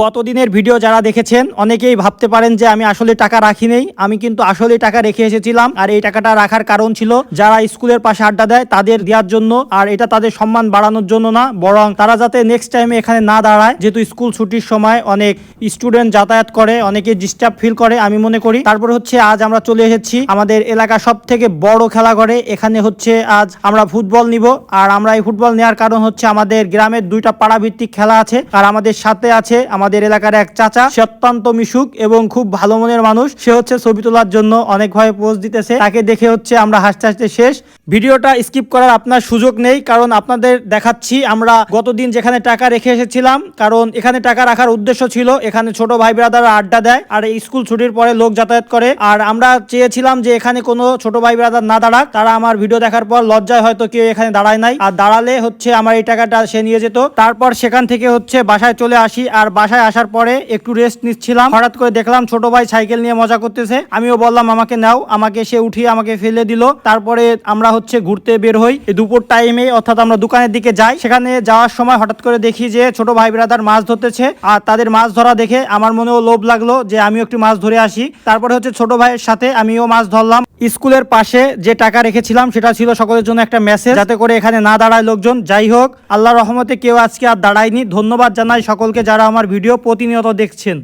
গত দিনের ভিডিও যারা দেখেছেন, অনেকেই ভাবতে পারেন যে আমি আসলে টাকা রাখি নেই আমি কিন্তু আসলে টাকা রেখে এসেছিলাম আর এই টাকাটা রাখার কারণ ছিল যারা স্কুলের পাশে আড্ডা দেয়, তাদের দেওয়ার জন্য আর এটা তাদের সম্মান বাড়ানোর জন্য না, বরং তারা যাতে নেক্সট টাইমে এখানে না দাঁড়ায়। যেহেতু স্কুল ছুটির সময় অনেক স্টুডেন্ট যাতায়াত করে, অনেকে ডিস্টার্ব ফিল করে, আমি মনে করি। তারপর হচ্ছে আজ আমরা চলে এসেছি আমাদের এলাকা সব থেকে বড় খেলা করে এখানে হচ্ছে আজ আমরা ফুটবল নিব আর আমরা এই ফুটবল নেওয়ার কারণ হচ্ছে আমাদের গ্রামের দুইটা পাড়া ভিত্তিক খেলা আছে আর আমাদের সাথে আছে আমাদের এলাকার এক চাচা। সে অত্যন্ত মিশুক এবং খুব ভালো মনের মানুষ। সে হচ্ছে ছবি তোলার জন্য অনেকভাবে পোজ দিতেছে। তাকে দেখে হচ্ছে আমরা হাসতে হাসতে শেষ। ভিডিওটা স্কিপ করার আপনার সুযোগ নেই, কারণ আপনাদের দেখাচ্ছি আমরা গতদিন যেখানে টাকা রেখে এসেছিলাম, কারণ এখানে টাকা রাখার উদ্দেশ্য ছিল, এখানে ছোট ভাই ব্রাদার আড্ডা দেয়, আর স্কুল ছুটির পরে লোক যাতায়াত করে। আর আমরা চেয়েছিলাম যে এখানে কোনো ছোট ভাই ব্রাদার না দাঁড়াক, তারা আমার ভিডিও দেখার পর লজ্জায় হয়তো কেউ এখানে দাঁড়ায় নাই। আর দাঁড়ালে হচ্ছে আমার এই টাকাটা সে নিয়ে যেত। তারপর সেখান থেকে হচ্ছে বাসায় চলে আসি, আর বাসায় আসার পরে একটু রেস্ট নিচ্ছিলাম। হঠাৎ করে দেখলাম ছোট ভাই সাইকেল নিয়ে মজা করতেছে। আমিও বললাম, আমাকে নাও। আমাকে সে উঠিয়ে আমাকে ফেলে দিল। তারপরে আমরা হচ্ছে ঘুরতে বের হই। দুপুর টাইমে অর্থাৎ আমরা দোকানের দিকে যাই। সেখানে যাওয়ার সময় হঠাৎ করে দেখি যে ছোট ভাই ব্রাদার মাছ ধরতেছে। আর তাদের মাছ ধরা দেখে আমার মনেও লোভ লাগল যে আমিও একটু মাছ ধরে আসি। তারপরে হচ্ছে ছোট ভাইয়ের সাথে আমিও মাছ ধরলাম। স্কুলের পাশে যে টাকা রেখেছিলাম, সেটা ছিল সকলের জন্য একটা মেসেজ যাতে করে এখানে না দাঁড়ায় লোকজন। যাই হোক আল্লাহ রহমতে কেউ আজকে আর দাঁড়ায়নি। ধন্যবাদ জানাই সকলকে যারা আমার ভিডিও প্রতিনিয়ত দেখছেন।